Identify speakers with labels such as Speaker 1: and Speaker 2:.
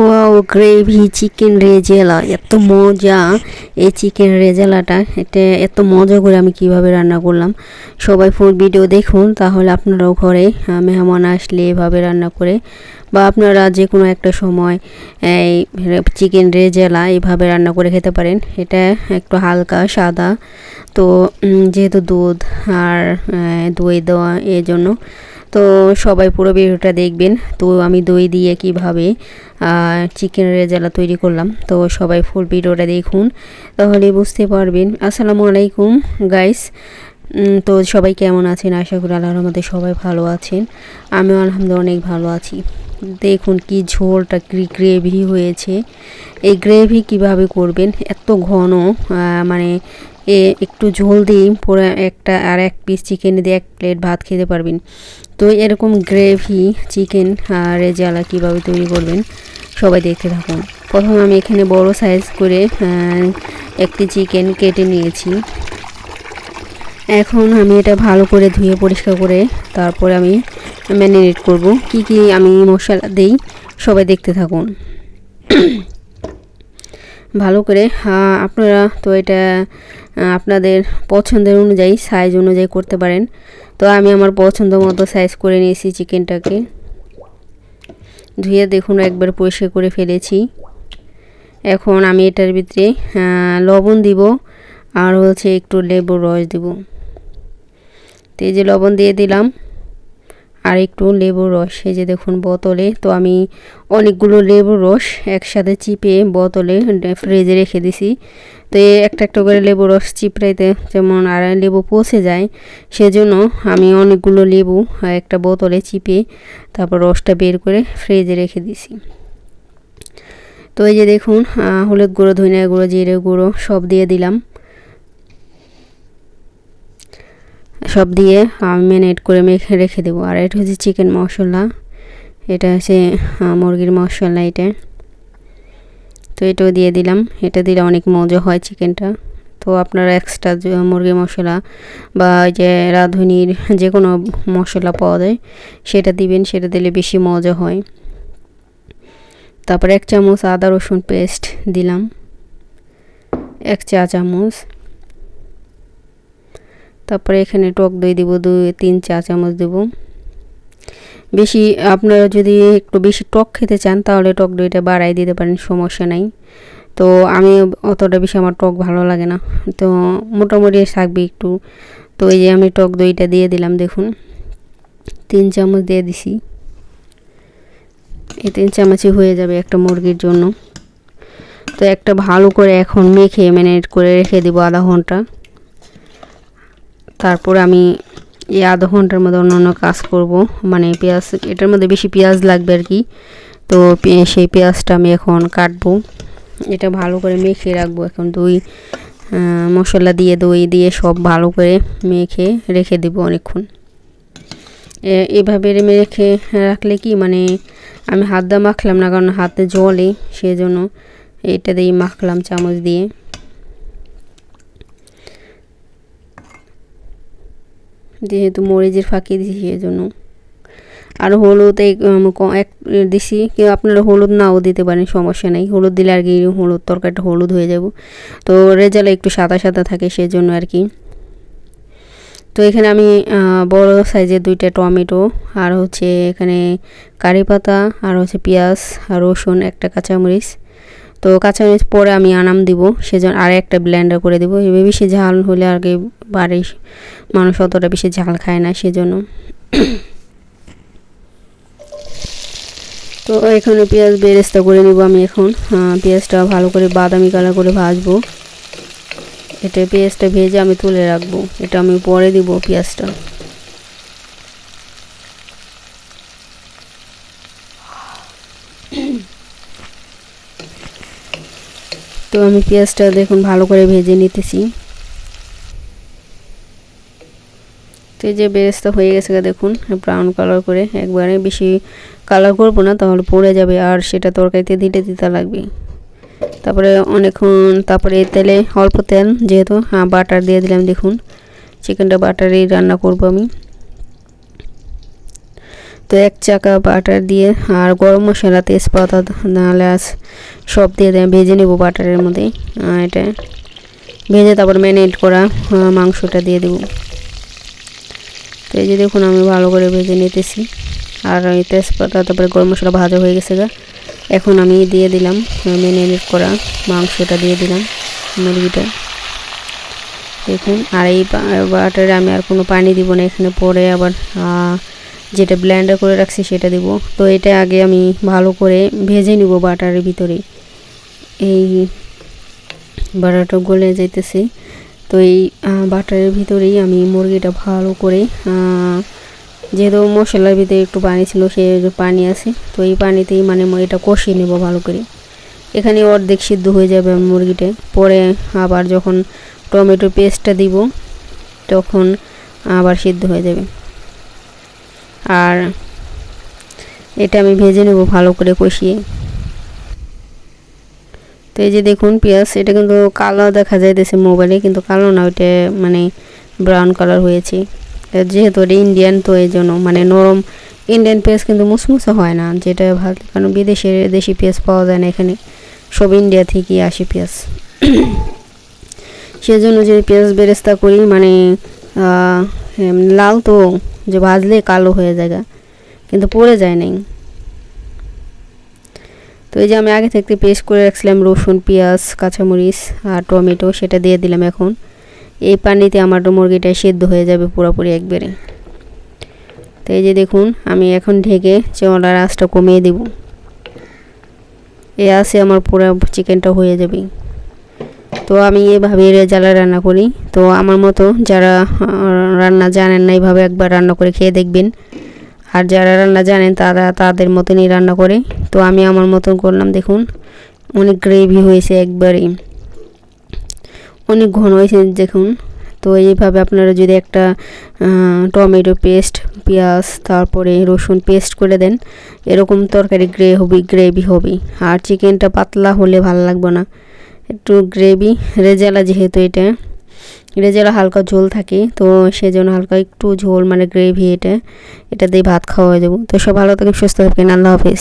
Speaker 1: Wow gravy chicken রেজেলা, এত মজা। এই চিকেন রেজালাটা এটা এত মজা করে আমি কীভাবে রান্না করলাম। সবাই ফুল ভিডিও দেখুন, তাহলে আপনারাও ঘরে মেহমান আসলে এভাবে রান্না করে, বা আপনারা যে কোনো একটা সময়, এই চিকেন রেজেলা এভাবে রান্না করে খেতে পারেন। এটা একটু হালকা, সাদা। তো যেহেতু দুধ আর দই দেওয়া এই জন্য তো সবাই পুরো ভিডিওটা দেখবেন। তো আমি দই দিয়ে কীভাবে চিকেন রেজালা তৈরি করলাম। তো সবাই ফুল ভিডিওটা দেখুন, তাহলে বুঝতে পারবেন। আসসালামু আলাইকুম গাইস তো সবাই কেমন আছেন? আশা করি আল্লাহর মধ্যে সবাই ভালো আছেন। আমিও আলহামদুলিল্লাহ অনেক ভালো আছি। দেখুন কি ঝোলটা, কি গ্রেভি হয়েছে। এই গ্রেভি কীভাবে করবেন? এত ঘন মানে এ একটু ঝোল দিয়ে পুরো একটা আর এক পিস চিকেন দিয়ে এক প্লেট ভাত খেতে পারবেন। তো এরকম গ্রেভি চিকেন আর রেজালা কীভাবে তৈরি করবেন, সবাই দেখতে থাকুন। প্রথমে আমি এখানে বড় সাইজ করে একটি চিকেন কেটে নিয়েছি। এখন আমি এটা ভালো করে ধুয়ে পরিষ্কার করে তারপরে আমি ম্যারিনেট করব। কি কি আমি মশলা দেই, সবাই দেখতে থাকুন। ভালো করে আপনারা তো এটা আপনাদের পছন্দের অনুযায়ী সাইজ অনুযায়ী করতে পারেন। তো আমি আমার পছন্দ মতো সাইজ করে নিয়েছি চিকেনটাকে ধুয়ে দেখুন, একবার পরিষ্কার করে ফেলেছি। এখন আমি এটার ভিতরে লবণ দিব, আর হচ্ছে একটু লেবুর রস দিব। তো এই যে লবণ দিয়ে দিলাম আর একটু লেবুর রস, এই যে দেখুন বোতলে। তো আমি অনেকগুলো লেবুর রস একসাথে চিপে বোতলে ফ্রিজে রেখে দিছি। তো একটা একটা করে লেবু রস চিপড়াইতে যেমন আর লেবু পচে যায়, সেজন্য আমি অনেকগুলো লেবু একটা বোতলে চিপে তারপর রসটা বের করে ফ্রিজে রেখে দিছি। তো এই যে দেখুন হলুদ গুঁড়ো, ধনিয়া গুঁড়ো, জিরে গুঁড়ো সব দিয়ে দিলাম। সব দিয়ে আমি ম্যারিনেট করে মেখে রেখে দেবো। আর এটা হচ্ছে চিকেন মশলা। এটা হচ্ছে মুরগির মশলা এটা। তো এটাও দিয়ে দিলাম। এটা দিলে অনেক মজা হয় চিকেনটা তো আপনারা এক্সট্রা মুরগির মশলা বা যে রাঁধুনির যে কোনো মশলা পাওয়া যায়, সেটা দিবেন। সেটা দিলে বেশি মজা হয়। তারপর এক চামচ আদা রসুন পেস্ট দিলাম। এক চা চামচ। তারপরে এখানে টক দই দিব, দুই, তিন চা চামচ দেব। বেশি আপনারা যদি একটু বেশি টক খেতে চান, তাহলে টক দইটা বাড়াই দিতে পারেন, সমস্যা নাই। তো আমি অতটা বেশি আমার টক ভালো লাগে না। তো মোটামুটি থাকবে একটু। তো এই যে আমি টক দইটা দিয়ে দিলাম, দেখুন। তিন চামচ দিয়ে দিছি। এই তিন চামচই হয়ে যাবে একটা মুরগির জন্য। তো একটা ভালো করে এখন মেখে, ম্যারিনেট করে রেখে দেবো আধা ঘণ্টা। তারপর আমি এই আধা ঘণ্টার মধ্যে অন্য কাজ করব। মানে পেঁয়াজ, এটার মধ্যে বেশি পেঁয়াজ লাগবে আর কি। তো সেই পেঁয়াজটা আমি এখন কাটবো। এটা ভালো করে মেখে রাখব এখন দই মশলা দিয়ে, দই দিয়ে সব ভালো করে মেখে রেখে দেবো অনেকক্ষণ। এভাবে মেখে রাখলে কি মানে আমি হাত দিয়ে মাখলাম না, কারণ হাতে জলে, সেজন্য এটা দিয়ে মাখলাম চামচ দিয়ে। যেহেতু মরিচের ফাঁকি দিছি সেজন্য আর হলুদ এই এক, দিছি কেউ আপনারা হলুদ নাও দিতে পারেন, সমস্যা নেই। হলুদ দিলে আর কি হলুদ তরকারিটা হলুদ হয়ে যাব। তো রেজালা একটু সাদা সাদা থাকে সেজন্য আর কি। তো এখানে আমি বড় সাইজের দুইটা টমেটো, আর হচ্ছে এখানে কারি পাতা, আর হচ্ছে পেঁয়াজ, আর রসুন, একটা কাঁচামরিচ। তো কাঁচামরিচ পরে আমি আনাম দিব সেজন্য আর একটা ব্লেন্ডার করে দিব। এবার বেশি ঝাল হলে আর কি বাড়ির মানুষ অতটা বেশি ঝাল খায় না, সেজন্য। তো এখানে পেঁয়াজ বেরেস্তা করে নিব আমি এখন। পেঁয়াজটা ভালো করে বাদামি কালার করে ভাজবো। এটা পেঁয়াজটা ভেজে আমি তুলে রাখব। এটা আমি পরে দিব পেঁয়াজটা। তো আমি পেঁয়াজটা দেখুন ভালো করে ভেজে নিতেছি। তো এই যে বেরেস্তা হয়ে গেছে দেখুন ব্রাউন কালার করে। একবারে বেশি কালার করব না, তাহলে পড়ে যাবে, আর সেটা তরকারিতে দিতে দিতে লাগবে। তারপরে অনেকক্ষণ, তারপরে তেলে অল্প তেল যেহেতু হ্যাঁ বাটার দিয়ে দিলাম, দেখুন। চিকেনটা বাটারেই রান্না করব আমি। তো এক চাকা বাটার দিয়ে আর গরম মশলা তেজপাতা নাহলে আস সব দিয়ে ভেজে নেব বাটারের মধ্যে এটা ভেজে তারপর ম্যারিনেট করা মাংসটা দিয়ে দেবো। তো এই যে দেখুন, আমি ভালো করে ভেজে নিতেছি। আর এই তেজপাতা, তারপরে গরম মশলা ভাজা হয়ে গেছে গা। এখন আমি দিয়ে দিলাম ম্যারিনেট করা মাংসটা দিয়ে দিলাম, মুরগিটা। দেখুন, আর এই বাটারে আমি আর কোনো পানি দিব না, এখানে পরে আবার যেটা ব্লেন্ডার করে রাখছি সেটা দিব। তো এটা আগে আমি ভালো করে ভেজে নিব বাটারের ভিতরে। এই বাটারটা গলে যাইতেছে। তো এই বাটারের ভিতরেই আমি মুরগিটা ভালো করে যেহেতু মশলার ভিতরে একটু পানি ছিল সে পানি আছে, তো এই পানিতেই মানে এটা কষিয়ে নেব ভালো করে। এখানে অর্ধেক সিদ্ধ হয়ে যাবে মুরগিটা। পরে আবার যখন টমেটো পেস্টটা দিব, তখন আবার সিদ্ধ হয়ে যাবে। আর এটা আমি ভেজে নেব ভালো করে কষিয়ে। তো এই যে দেখুন পেঁয়াজ, এটা কিন্তু কালো দেখা যাইতেছে মোবাইলে, কিন্তু কালো না, ওইটা মানে ব্রাউন কালার হয়েছে। যেহেতু এটা ইন্ডিয়ান তো এই জন্য মানে নরম ইন্ডিয়ান পেঁয়াজ কিন্তু মুসমুসে হয় না, যেটা ভালো, কারণ বিদেশের দেশি পেঁয়াজ পাওয়া যায় না এখানে। সব ইন্ডিয়া থেকেই আসে পেঁয়াজ। সেজন্য যে পেঁয়াজ বেরেস্তা করি মানে লাল তো যে ভাজলে কালো হয়ে যায় কিন্তু পড়ে যায় নাই। তো এই যে আমি আগে থেকে পেস্ট করে রাখছিলাম রসুন, পেঁয়াজ, কাঁচামরিচ আর টমেটো, সেটা দিয়ে দিলাম এখন। এই পানিতে আমার মুরগিটা সেদ্ধ হয়ে যাবে পুরোপুরি একবারে। তো এই যে দেখুন, আমি এখন ঢেকে চেওয়ালার আঁচটা কমিয়ে দেব। এই আসে আমার পুরো চিকেনটা হয়ে যাবে। তো আমি এভাবে রেজালা রান্না করি। তো আমার মতো যারা রান্না জানেন না এইভাবে একবার রান্না করে খেয়ে দেখবেন। আর যারা রান্না জানেন, তারা তাদের মতনই রান্না করে। তো আমি আমার মতন করলাম, দেখুন, অনেক গ্রেভি হয়েছে একবারেই। অনেক ঘন হয়েছে, দেখুন। তো এইভাবে আপনারা যদি একটা টমেটো পেস্ট, পেঁয়াজ, তারপরে রসুন পেস্ট করে দেন, এরকম তরকারি গ্রে হবে গ্রেভি হবে। আর চিকেনটা পাতলা হলে ভালো লাগবে না। একটু গ্রেভি রেজালা যেহেতু এটা, রেজালা হালকা ঝোল থাকে, তো সেজন্য হালকা একটু ঝোল মানে গ্রেভি এটা এটা দিয়ে ভাত খাওয়া যাব। তো সব ভালো থাকেন, সুস্থ থাকেন, আল্লাহ হাফিজ।